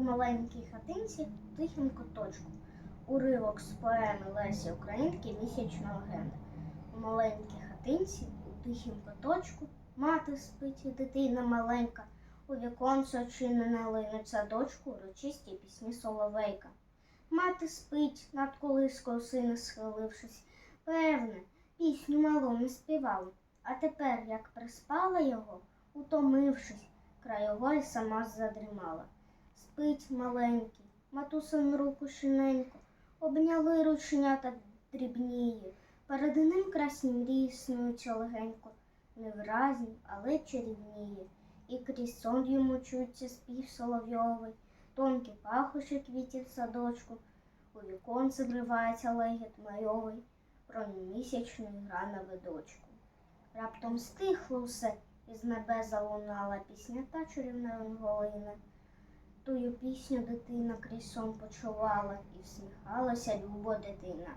у маленькій хатинці в тихім куточку. Уривок з поеми Лесі Українки Місячна легенда. У маленькій хатинці у тихім куточку мати спить, дитина маленька. У віконце очинене линуть садочку урочисті пісні соловейка. Мати спить над колискою сина схилившись. Певне, пісню малу не співала. А тепер, як приспала його, утомившись, край й сама задрімала. Спить маленький, матусин руку шиненько, обняли рученята дрібніє, перед ним красні мрії снуються легенько, невразні, але чарівніє, і крізь сон йому чується спів соловйовий, тонкі пахощі квітів садочку, у віконце зривається легіт майовий, промінь місячний гра на видочку. Раптом стихло все, і з небес залунала пісня та чарівна голина. Тую пісню дитина крізь сон почувала і всміхалася любо дитина.